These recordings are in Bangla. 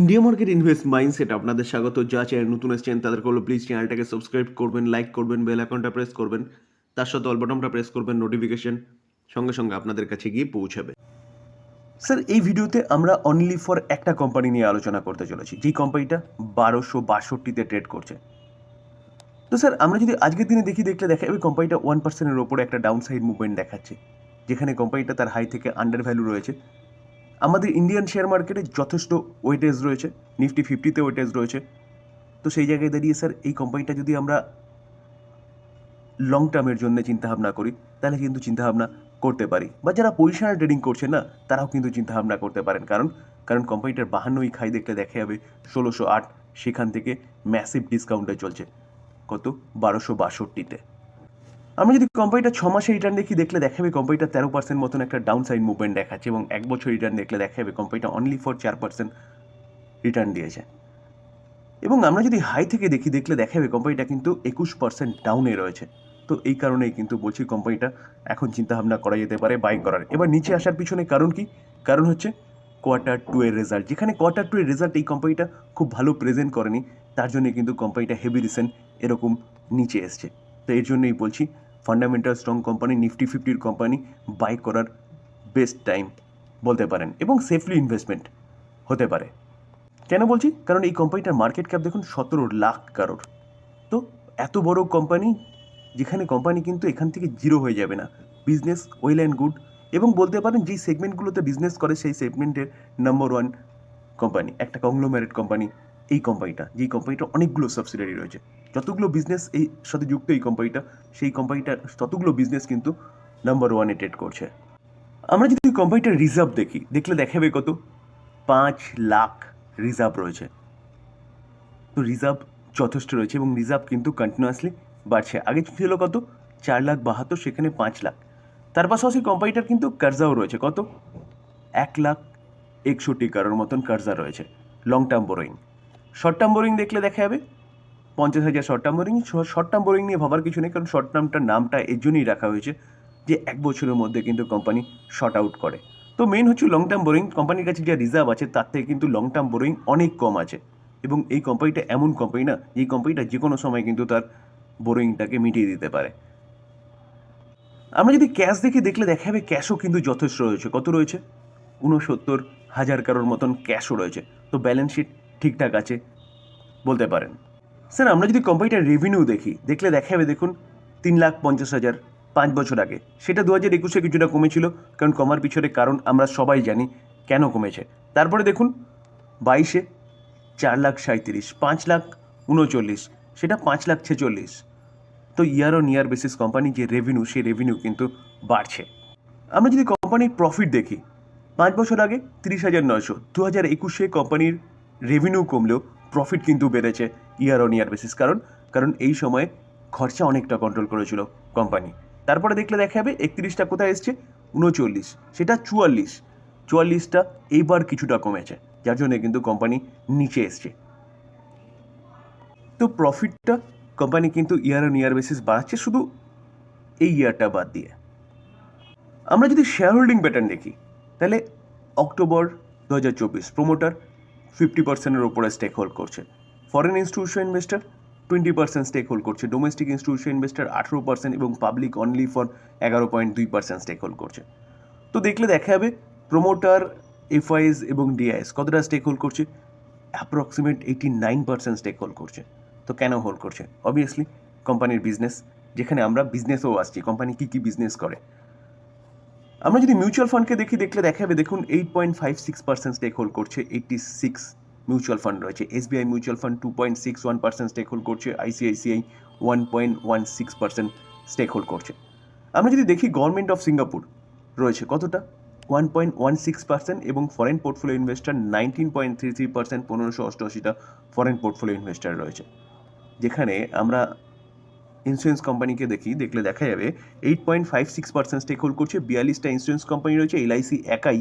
ইন্ডিয়া মার্কেট ইনভেস্ট মাইন্ডসেট আপনাদের স্বাগত। যা চ্যানেল নতুন এসেছেন, তাদেরকে হলো প্লিজ চ্যানেলটাকে সাবস্ক্রাইব করবেন লাইক করবেন বেল আইকনটা প্রেস করবেন। তার সাথে অল বাটনটা প্রেস করবেন নোটিফিকেশন সঙ্গে সঙ্গে আপনাদের কাছে গিয়ে পৌঁছাবে। স্যার এই ভিডিওতে আমরা অনলি ফর একটা কোম্পানি নিয়ে আলোচনা করতে চলেছি। যেই কোম্পানিটা বারোশো বাষট্টিতে ট্রেড করছে। তো স্যার আমরা যদি আজকের দিনে দেখি, দেখলে দেখা যাবে কোম্পানিটা ওয়ান পার্সেন্টের ওপরে একটা ডাউন সাইড মুভমেন্ট দেখাচ্ছে। যেখানে কোম্পানিটা তার হাই থেকে আন্ডার ভ্যালু রয়েছে। আমাদের ইন্ডিয়ান শেয়ার মার্কেটে যথেষ্ট ওয়েটেজ রয়েছে নিফটি ফিফটিতে ওয়েটেজ রয়েছে। তো সেই জায়গায় দাঁড়িয়ে স্যার এই কোম্পানিটা যদি আমরা লং টার্মের জন্য চিন্তাভাবনা করি, তাহলে কিন্তু চিন্তাভাবনা করতে পারি। বা যারা পজিশনাল ট্রেডিং করছে না, তারাও কিন্তু চিন্তাভাবনা করতে পারেন। কারণ কারণ কোম্পানিটার বাহান্নই খাই দেখলে দেখা যাবে ষোলোশো আট সেখান থেকে ম্যাসিভ ডিসকাউন্টে চলছে। কত? বারোশো বাষট্টিতে। আমরা যদি কোম্পানিটা ছ মাসে রিটার্ন দেখি, দেখলে দেখাবে কোম্পানিটা তেরো পার্সেন্ট মতন একটা ডাউন সাইড মুভমেন্ট দেখাচ্ছে এবং এক বছর রিটার্ন দেখলে দেখাবে কোম্পানিটা অনলি ফর চার পার্সেন্ট রিটার্ন দিয়েছে। এবং আমরা যদি হাই থেকে দেখি, দেখলে দেখাবে কোম্পানিটা কিন্তু একুশ পার্সেন্ট ডাউনে রয়েছে। তো এই কারণেই কিন্তু বলছি কোম্পানিটা এখন চিন্তাভাবনা করা যেতে পারে বাই করার। এবার নিচে আসার পিছনে কারণ কি? কারণ হচ্ছে কোয়ার্টার টু এর রেজাল্ট যেখানে কোয়ার্টার টু এর রেজাল্ট এই কোম্পানিটা খুব ভালো প্রেজেন্ট করেনি, তার জন্য কিন্তু কোম্পানিটা হেভি রিসেন্ট এরকম নিচে এসছে। তো এর জন্যই বলছি ফান্ডামেন্টাল স্ট্রং কোম্পানি নিফটি ফিফটির কোম্পানি বাই করার বেস্ট টাইম বলতে পারেন এবং সেফলি ইনভেস্টমেন্ট হতে পারে। কেন বলছি? কারণ এই কোম্পানিটার মার্কেট ক্যাপ দেখুন সতেরো লাখ কারোর তো এত বড় কোম্পানি যেখানে কোম্পানি কিন্তু এখান থেকে জিরো হয়ে যাবে না। বিজনেস ওয়েল অ্যান্ড গুড এবং বলতে পারেন যেই সেগমেন্টগুলোতে বিজনেস করে সেই সেগমেন্টের নাম্বার ওয়ান কোম্পানি একটা কংগ্লোম্যারেট কোম্পানি এই কোম্পানিটা যেই কোম্পানিটা অনেকগুলো সাবসিডারি রয়েছে। যতগুলো বিজনেস এই সাথে যুক্ত এই কোম্পানিটা সেই কোম্পানিটার ততগুলো বিজনেস কিন্তু নাম্বার ওয়ানে ট্রেড করছে। আমরা যদি কোম্পানিটার রিজার্ভ দেখি, দেখলে দেখাবে কত? পাঁচ লাখ রিজার্ভ রয়েছে। তো রিজার্ভ যথেষ্ট রয়েছে এবং রিজার্ভ কিন্তু কন্টিনিউয়াসলি বাড়ছে। আগে ছিল কত? চার লাখ বাহাত্তর, সেখানে পাঁচ লাখ। তার পাশাপাশি কোম্পানিটার কিন্তু কার্জাও রয়েছে। কত? এক লাখ একষট্টি কারোর মতন কার্জা রয়েছে। Long term borrowing short term borrowing দেখলে দেখা যাবে? পঞ্চাশ হাজার short term borrowing short term borrowing নিয়ে ভাবার কিছু নেই, কারণ শর্ট টার্মটার নামটা এর জন্যই রাখা হয়েছে যে এক বছরের মধ্যে কিন্তু কোম্পানি শর্ট আউট করে। তো মেন হচ্ছে লং টার্ম বোরিং কোম্পানির কাছে যা রিজার্ভ আছে তার থেকে কিন্তু লং টার্ম বোরিং অনেক কম আছে। এবং এই কোম্পানিটা এমন কোম্পানি না, এই কোম্পানিটা যে কোনো সময় কিন্তু তার বোরিংটাকে মিটিয়ে দিতে পারে। আমরা যদি ক্যাশ দেখে দেখলে দেখা যাবে ক্যাশও কিন্তু যথেষ্ট রয়েছে। কত রয়েছে? ঊনসত্তর হাজার কারোর মতন ক্যাশও রয়েছে। তো ব্যালেন্স শিট ঠিকঠাক আছে, বলতে পারেন। স্যার, আমরা যদি কোম্পানিটার রেভিনিউ দেখি, দেখলে দেখা যাবে দেখুন, তিন লাখ পঞ্চাশ হাজার পাঁচ বছর আগে। সেটা দু হাজার একুশে কিছুটা কমেছিল, কারণ কমার পিছনে কারণ আমরা সবাই জানি কেন কমেছে। তারপরে দেখুন, বাইশে চার লাখ সাঁত্রিশ পাঁচ লাখ উনচল্লিশ, সেটা পাঁচ লাখ ছেচল্লিশ। তো year on year basis company যে রেভিনিউ সেই রেভিনিউ কিন্তু বাড়ছে। আমরা যদি কোম্পানির প্রফিট দেখি, পাঁচ বছর আগে তিরিশ হাজার নয়শো, দু হাজার একুশে কোম্পানির রেভিনিউ কমলেও প্রফিট কিন্তু বেড়েছে ইয়ার অন ইয়ার বেসিস কারণ কারণ এই সময়ে খরচা অনেকটা কন্ট্রোল করেছিল কোম্পানি তারপরে দেখলে দেখা যাবে একত্রিশটা কোথায় এসছে? উনচল্লিশ। সেটা চুয়াল্লিশ। চুয়াল্লিশটা এইবার কিছুটা কমেছে। যার জন্য কিন্তু কোম্পানি নিচে এসছে। তো প্রফিটটা কোম্পানি কিন্তু ইয়ার অন ইয়ার বেসিস বাড়াচ্ছে শুধু এই ইয়ারটা বাদ দিয়ে। আমরা যদি শেয়ার হোল্ডিং প্যাটার্ন দেখি, তাহলে অক্টোবর দু হাজার চব্বিশ প্রোমোটার ফিফটি পার্সেন্টের ওপরে স্টেক হোল্ড করছে। Foreign institution investor twenty percent stake hold করছে। ডোমেস্টিক ইনস্টিটিউশন ইনভেস্টার আঠেরো পার্সেন্ট এবং পাবলিক অনলি ফর এগারো পয়েন্ট দুই পার্সেন্ট স্টেক হোল্ড করছে। তো দেখলে দেখা যাবে প্রোমোটার এফআইএস এবং ডিআইএস কতটা স্টেক হোল্ড করছে? Approximate eighty nine percent stake hold করছে। তো কেন হোল্ড করছে? অবভিয়াসলি কোম্পানির বিজনেস যেখানে আমরা বিজনেসও আসছি কোম্পানি কী কী বিজনেস করে? আমরা যদি মিউচুয়াল ফান্ডকে দেখি, দেখলে দেখা যাবে দেখুন eight point five six percent stake hold করছে এইটটি সিক্স মিউচুয়াল ফান্ড রয়েছে SBI mutual fund two point six one percent stake hold করছে ICICI one point one six percent stake hold করছে। আমরা যদি দেখি গভর্নমেন্ট অফ সিঙ্গাপুর রয়েছে কতটা? One point one six percent এবং foreign portfolio investor nineteen point three three percent পনেরোশো অষ্টআশিটা ফরেন পোর্টফোলিও ইনভেস্টার রয়েছে। যেখানে আমরা ইন্স্যুরেন্স কোম্পানিকে দেখি, দেখলে দেখা যাবে eight point five six percent stake hold করছে, বিয়াল্লিশটা ইন্স্যুরেন্স কোম্পানি রয়েছে এলআইসি একাই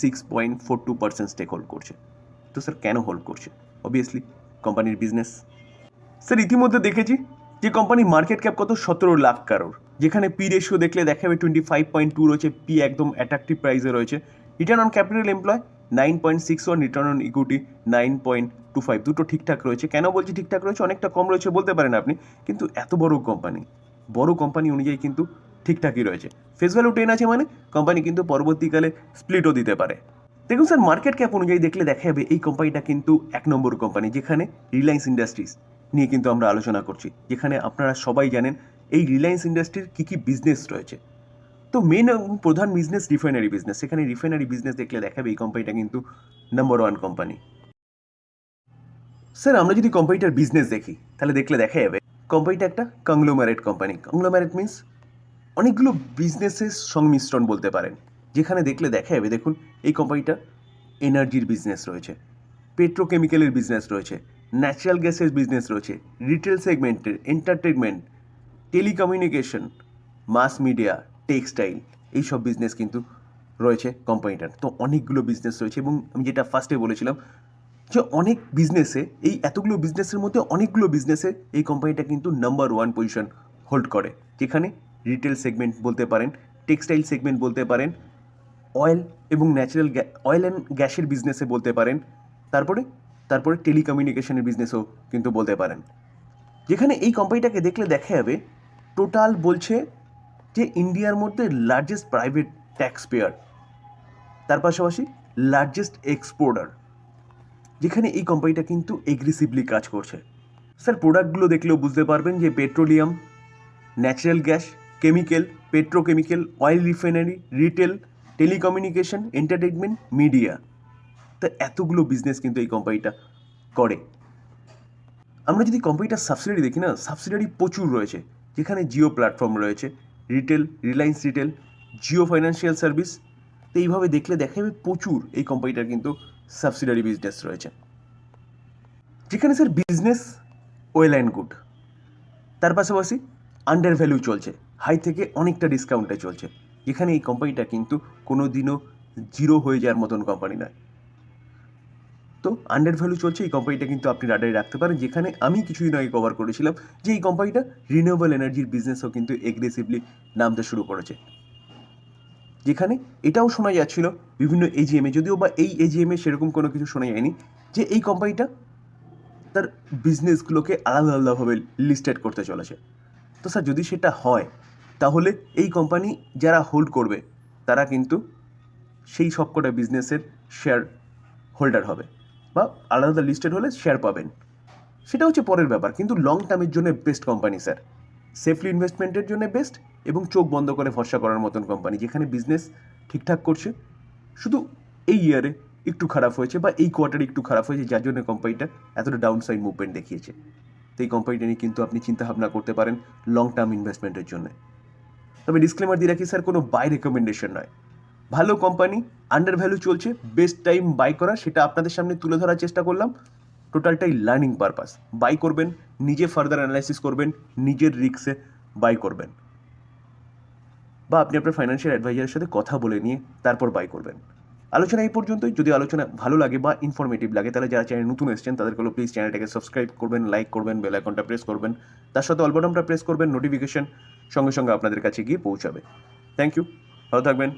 six point four two percent stake hold করছে। তো স্যার কেন হোল্ড করছে? অবভিয়াসলি কোম্পানির বিজনেস স্যার ইতিমধ্যে দেখেছি যে কোম্পানির মার্কেট ক্যাপ কত? সতেরো লাখ কারোর যেখানে পি রেশিও দেখলে দেখা যাবে টোয়েন্টি ফাইভ পয়েন্ট টু রয়েছে পি একদম অ্যাট্রাকটিভ প্রাইসে রয়েছে। Return on capital employ nine point six one return on equity nine point two five. দুটো ঠিকঠাক রয়েছে। কেন বলছি ঠিকঠাক রয়েছে? অনেকটা কম রয়েছে বলতে পারেন আপনি। কিন্তু এত বড় কোম্পানি বড় কোম্পানি অনুযায়ী কিন্তু ঠিকঠাকই রয়েছে। ফেস ভ্যালু টেন আছে মানে কোম্পানি কিন্তু পরবর্তীকালে স্প্লিটও দিতে পারে। দেখুন স্যার মার্কেট ক্যাপ অনুযায়ী দেখলে দেখা যাবে এই কোম্পানিটা কিন্তু এক নম্বর কোম্পানি যেখানে রিলায়েন্স ইন্ডাস্ট্রিজ নিয়ে কিন্তু আমরা আলোচনা করছি। যেখানে আপনারা সবাই জানেন, এই রিলায়েন্স ইন্ডাস্ট্রির কী কী বিজনেস রয়েছে। তো মেন প্রধান বিজনেস রিফাইনারি বিজনেস সেখানে রিফাইনারি বিজনেস দেখলে দেখাবে এই কোম্পানিটা কিন্তু নাম্বার ওয়ান কোম্পানি স্যার আমরা যদি কোম্পানিটার বিজনেস দেখি, তাহলে দেখলে দেখা যাবে কোম্পানিটা একটা কংগ্লোমারেট কোম্পানি কংগ্লোমারেট মিন্স অনেকগুলো বিজনেসের সংমিশ্রণ বলতে পারেন। যেখানে দেখলে দেখা যাবে, দেখুন, এই কোম্পানিটা এনার্জির বিজনেস রয়েছে পেট্রোকেমিক্যালের বিজনেস রয়েছে ন্যাচারাল গ্যাসের বিজনেস রয়েছে রিটেল সেগমেন্টের entertainment telecommunication mass media textile, এইসব বিজনেস কিন্তু রয়েছে কোম্পানিটার তো অনেকগুলো বিজনেস রয়েছে এবং আমি যেটা ফার্স্টে বলেছিলাম যে অনেক বিজনেসে এই এতগুলো বিজনেসের মধ্যে অনেকগুলো বিজনেসে এই কোম্পানিটা কিন্তু নাম্বার ওয়ান পজিশন হোল্ড করে। যেখানে রিটেল সেগমেন্ট বলতে পারেন টেক্সটাইল সেগমেন্ট বলতে পারেন অয়েল এবং ন্যাচারাল অয়েল অ্যান্ড গ্যাসের বিজনেসে বলতে পারেন, তারপরে তারপরে টেলিকমিউনিকেশনের বিজনেসও কিন্তু বলতে পারেন। যেখানে এই কোম্পানিটাকে দেখলে দেখা যাবে টোটাল বলছে যে ইন্ডিয়ার মধ্যে লার্জেস্ট প্রাইভেট ট্যাক্স পেয়ার তার পাশাপাশি লার্জেস্ট এক্সপোর্টার যেখানে এই কোম্পানিটা কিন্তু এগ্রেসিভলি কাজ করছে। স্যার প্রোডাক্টগুলো দেখলেও বুঝতে পারবেন যে petroleum natural gas chemical petrochemical oil refinery retail telecommunication entertainment media তা এতগুলো বিজনেস কিন্তু এই কোম্পানিটা করে। আমরা যদি কোম্পানিটার সাবসিডারি দেখি না সাবসিডারি প্রচুর রয়েছে, যেখানে জিও প্ল্যাটফর্ম রয়েছে retail Reliance retail Jio financial service তো এইভাবে দেখলে দেখা যাবে প্রচুর এই কোম্পানিটার কিন্তু সাবসিডারি বিজনেস রয়েছে। যেখানে sir business well and good তার পাশাপাশি আন্ডার ভ্যালু চলছে হাই থেকে অনেকটা ডিসকাউন্টে চলছে। যেখানে এই কোম্পানিটা কিন্তু কোনো দিনও জিরো হয়ে যাওয়ার মতন কোম্পানি নয়। তো আন্ডার ভ্যালু চলছে, এই কোম্পানিটা কিন্তু আপনি রাডারে রাখতে পারেন। যেখানে আমি কিছুদিন আগে কভার করেছিলাম যে এই কোম্পানিটা রিনিউয়েবল এনার্জির বিজনেসও কিন্তু এগ্রেসিভলি নামতে শুরু করেছে। যেখানে এটাও শোনা যাচ্ছিল বিভিন্ন এজিএমে যদিও বা এই এজিএমে সেরকম কোনো কিছু শোনা যায়নি, যে এই কোম্পানিটা তার বিজনেসগুলোকে আলাদা আলাদাভাবে লিস্টেড করতে চলেছে। তো স্যার, যদি সেটা হয়, তাহলে এই কোম্পানি যারা হোল্ড করবে, তারা কিন্তু সেই সবকটা বিজনেসের শেয়ার হোল্ডার হবে। বা আলাদা লিস্টেড হলে শেয়ার পাবেন। সেটা হচ্ছে পরের ব্যাপার, কিন্তু লং টার্মের জন্য বেস্ট কোম্পানি স্যার সেফলি ইনভেস্টমেন্টের জন্য বেস্ট এবং চোখ বন্ধ করে ভরসা করার মতন কোম্পানি যেখানে বিজনেস ঠিকঠাক করছে। শুধু এই ইয়ারে একটু খারাপ হয়েছে বা এই কোয়ার্টারে একটু খারাপ হয়েছে, যার জন্য কোম্পানিটা এতটা ডাউন সাইড মুভমেন্ট দেখিয়েছে। তো এই কোম্পানিটা নিয়ে কিন্তু আপনি চিন্তাভাবনা করতে পারেন লং টার্ম ইনভেস্টমেন্টের জন্য। তবে ডিসক্লেমার দিয়ে রাখি স্যার কোনো বাই রেকমেন্ডেশন নয়। ভালো কোম্পানি আন্ডার ভ্যালু চলছে বেস্ট টাইম বাই করা, সেটা আপনাদের সামনে তুলে ধরার চেষ্টা করলাম। টোটালটাই লার্নিং পারপাস বাই করবেন, নিজে ফার্দার অ্যানালাইসিস করবেন, নিজের রিক্সে বাই করবেন। বা আপনি আপনার ফাইন্যান্সিয়াল অ্যাডভাইজারের সাথে কথা বলে নিয়ে তারপর বাই করবেন। আলোচনা এই পর্যন্তই। যদি আলোচনা ভালো লাগে বা ইনফরমেটিভ লাগে, তাহলে যারা চ্যানেল নতুন এসেছেন তাদেরকে হলো প্লিজ চ্যানেলটাকে সাবস্ক্রাইব করবেন লাইক করবেন বেল আইকনটা প্রেস করবেন। তার সাথে অলবটনটা প্রেস করবেন নোটিফিকেশন সঙ্গে সঙ্গে আপনাদের কাছে গিয়ে পৌঁছাবে। থ্যাংক ইউ ভালো থাকবেন।